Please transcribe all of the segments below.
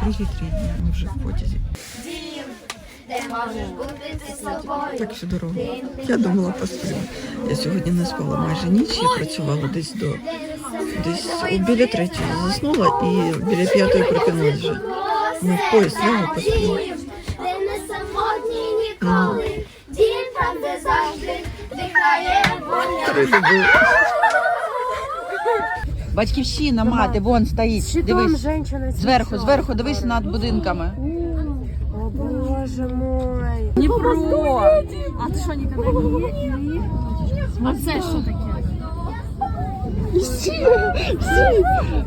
Привіт, рідні, ми вже в потязі. Де можеш бути ти собою? Так всю дорогу. Я думала посплю. Я сьогодні не спала майже ніч і працювала десь до десь біля третьої заснула і біля п'ятої прокинулась вже. Ну, в поїзд лягу посплю. Де не самотній ніколи, дім там, де завжди дихає воля. Три доби. Батьківщина, мати, вон стоїть. Дивись. женщина. Зверху, зверху, дивись над будинками. О, боже мой. Дніпро. А ти що, ніколи не їв? А це що таке? Всі,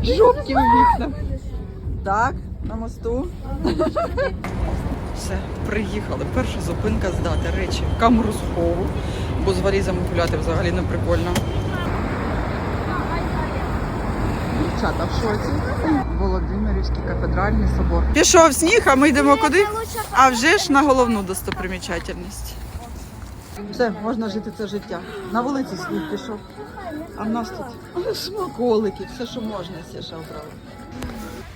всі жопки в вікна. Так, на мосту. Все, приїхали. Перша зупинка здати речі в камеру схову, бо з валізами гуляти взагалі не прикольно. Дівчата в шоці. Володимирівський кафедральний собор. Пішов сніг, а ми йдемо куди? А вже ж на головну достопримічательність. Все, можна жити це життя. На вулиці сніг пішов. А в нас тут смаколики, все, що можна, Сіша обрала.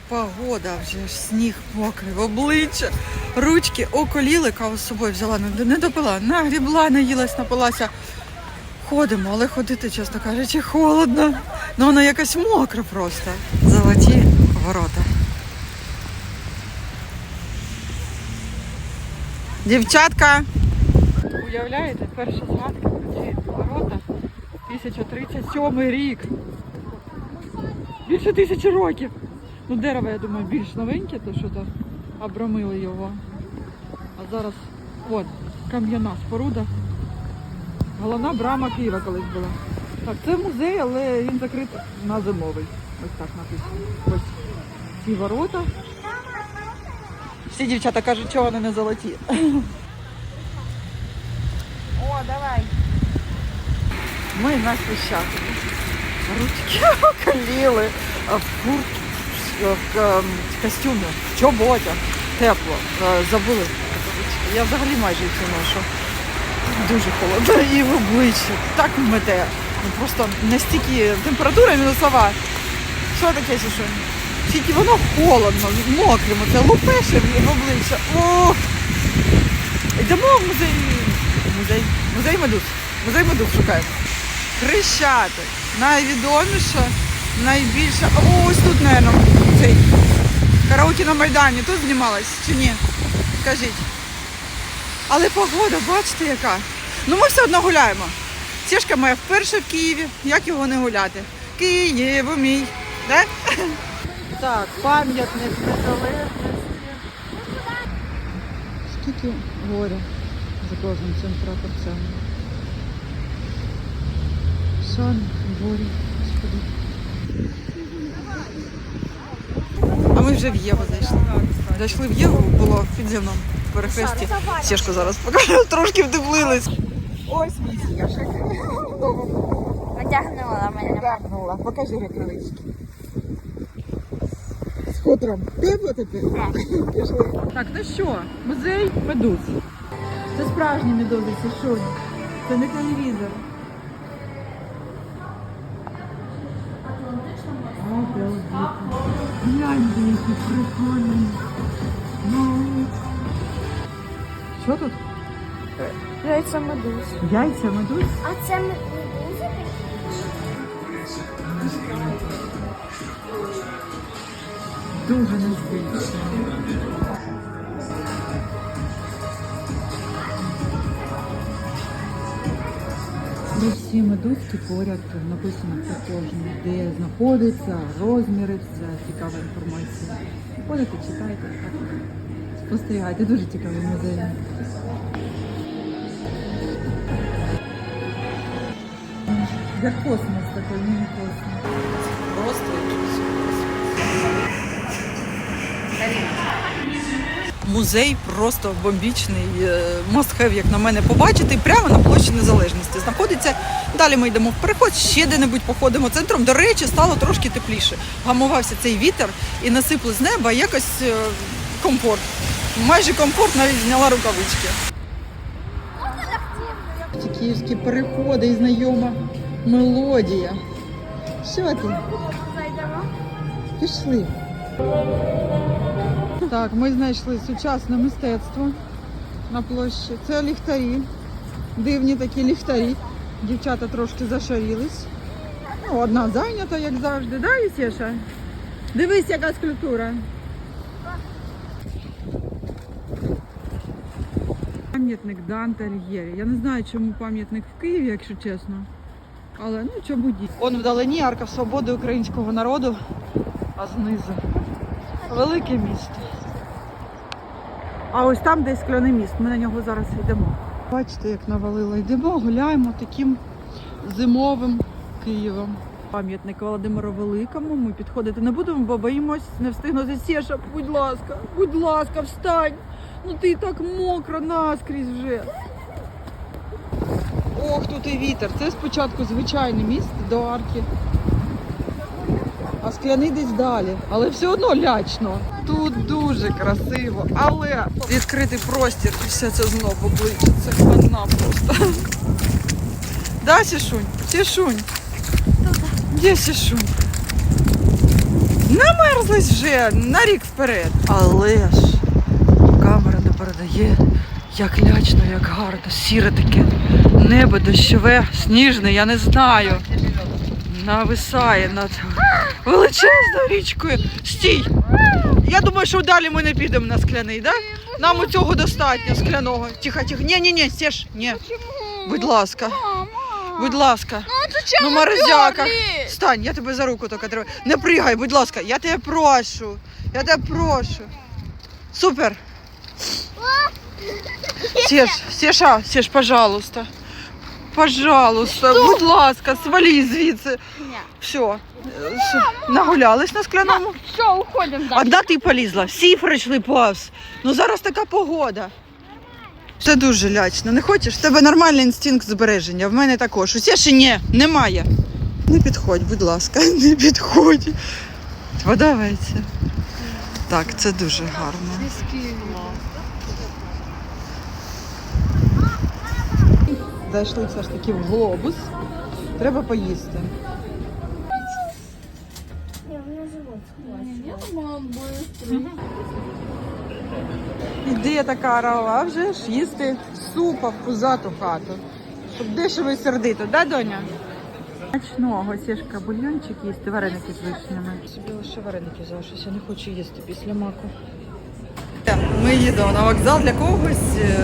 Погода вже ж сніг мокрий в обличчя, ручки околіли, каву з собою взяла, не, не допила, нагрібла, наїлась, напилася. Ходимо, але ходити, чесно кажучи, холодно. Ну вона якась мокра просто. Золоті ворота. Дівчатка! Уявляєте, перша згадка про ці ворота 1037 рік. Більше тисячі років. Ну, дерево, я думаю, більш новеньке, то що то обрамили його. А зараз от, кам'яна споруда. Головна брама Києва колись була. Так, це музей, але він закритий на зимовий. Ось так написано. Ось ці ворота. Всі дівчата кажуть, що вони не золоті. О, давай. Ми на Хрещатику. Ручки околіли, в куртці, в костюмі, в чоботях. Тепло. Е, Забули. Я взагалі майже не ношу. Дуже холодно і в обличчя. Так мете. Ну просто настільки температура мінусова. Що таке що? Тільки воно холодно, мокримо, це лупеше в обличчя. Ох! Йдемо в музей. Музей. Музей медуз. Музей медуз шукаємо. Хрещатик. Найвідоміша, найбільша. О, ось тут, мабуть, цей. Караоке на Майдані. Тут знімалась чи ні? Скажіть. Але погода, бачите, яка. Ну ми все одно гуляємо. Сішка моя вперше в Києві. Як його не гуляти? Києву мій. Да? Так, пам'ятник незалежності. Скільки горя за кожним цим прапорцем. Сон, горі, господи. А ми вже в Єву зайшли. Зайшли в Єву, було в підземному перехресті. Сішку зараз покажу, трошки вдивлились. Ось мій Сєшик. Потягнула мене. Вдягнула. Покажи рукавички. З хутром. Тепло тепер? Пішли. Так, ну що, музей медуз. Це справжні медузи, це що? Це не телевізор. Які прикольні. Ну. Що тут? Яйця медуз. Яйця медуз? А це медузи? Дуже незвично. Де всі медузки поряд написано про кожну, де знаходиться, розміри, вся цікава інформація. Ходите, читайте, спостерігайте, дуже цікавий музей. Як космос такий, міні-космос. Просто Музей просто бомбічний, мастхев, як на мене, побачити прямо на площі Незалежності. Знаходиться. Далі ми йдемо в переход, ще де-небудь походимо центром. До речі, стало трошки тепліше. Гамувався цей вітер і насипли з неба якось е, комфорт. Майже комфорт, навіть зняла рукавички. Київські переходи і знайома мелодія. Що ти? Пішли. Так, ми знайшли сучасне мистецтво на площі. Це ліхтарі. Дивні такі ліхтарі. Дівчата трошки зашарілись. Ну, одна зайнята, як завжди, да, Ісеша? Дивись, яка скульптура. Пам'ятник Данте Альєрі. Я не знаю, чому пам'ятник в Києві, якщо чесно. Але ну чому ді. Он вдалині арка свободи українського народу, а знизу велике місто. А ось там десь скляний міст. Ми на нього зараз йдемо. Бачите, як навалило. Йдемо, гуляємо таким зимовим Києвом. Пам'ятник Володимиру Великому. Ми підходити не будемо, бо боїмось не встигнути. Сєша, будь ласка, будь ласка, встань. Ну ти так мокро наскрізь вже. Ох, тут і вітер. Це спочатку звичайний міст до арки. А скляний десь далі. Але все одно лячно. Тут дуже красиво, але відкритий простір і все це знову обличчя. Це хана просто. Да, Сішунь? Сішунь? Де Сішунь? Намерзлись вже на рік вперед. Але ж камера як лячно, як гарно, сіре таке. Небо дощове, сніжне, я не знаю. Нависає над величезною річкою. Стій! Я думаю, що далі ми не підемо на скляний, да? Нам у цього достатньо скляного. Тихо, тихо. Ні, ні, ні, Сєш, ні. Будь ласка. Будь ласка. Ну, морозяка. Стань, я тебе за руку тільки тримаю. Не пригай, будь ласка, я тебе прошу. Я тебе прошу. Супер. Сеш, Сеша, Сеш, пожалуйста. Пожалуйста, будь ласка, свали звідси. Все. Нагулялись на скляному. Все, уходим А де ти полізла? Всі прийшли повз. Ну зараз така погода. Це дуже лячно. Не хочеш? В тебе нормальний інстинкт збереження. В мене також. Усе ще ні, немає. Не підходь, будь ласка, не підходь. Подобається. Так, це дуже гарно. Зайшли все ж таки в глобус. Треба поїсти. Ідея така рала, а вже ж їсти супа в пузату хату. Щоб дешево і сердито, да, доня? Смачного, сішка, бульйончик їсти, вареники з вишнями. Собі лише вареники щось я не хочу їсти після маку. Ми їдемо на вокзал для когось. е,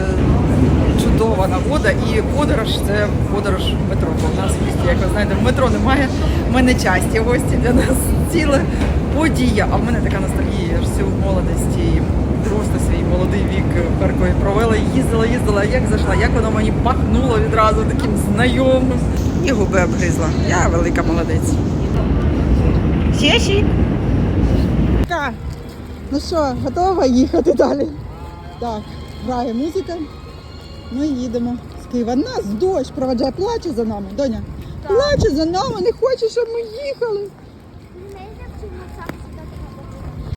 Чудова нагода і подорож це подорож в метро. Бо в нас в як ви знаєте, метро немає. Ми не часті гості для нас ціла подія. А в мене така ностальгія. Я ж всю молодість і просто свій молодий вік в провела. Їздила, їздила, як зайшла, як воно мені пахнуло відразу таким знайомим. І губи обгризла. Я велика молодець. Сєші. Ну що, готова їхати далі? Так, грає музика. Ми їдемо з Києва. Нас дощ проведжає, плаче за нами, доня. Плаче за нами, не хоче, щоб ми їхали.